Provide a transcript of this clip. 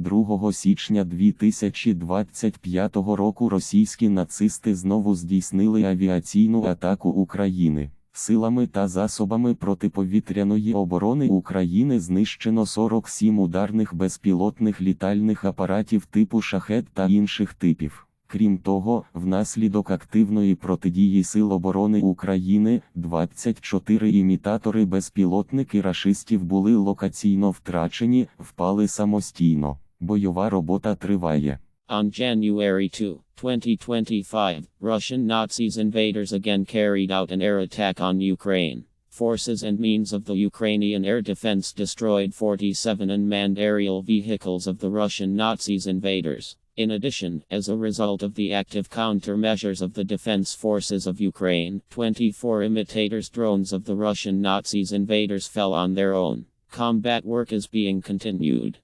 2 січня 2025 року російські нацисти знову здійснили авіаційну атаку України. Силами та засобами протиповітряної оборони України знищено 47 ударних безпілотних літальних апаратів типу шахет та інших типів. Крім того, внаслідок активної протидії Сил оборони України 24 імітатори безпілотники рашистів були локаційно втрачені, впали самостійно. Бойова робота триває. On January 2, 2025, Russian Nazis invaders again carried out an air attack on Ukraine. Forces and means of the Ukrainian air defense destroyed 47 unmanned aerial vehicles of the Russian Nazis invaders. In addition, as a result of the active countermeasures of the defense forces of Ukraine, 24 imitators drones of the Russian Nazis invaders fell on their own. Combat work is being continued.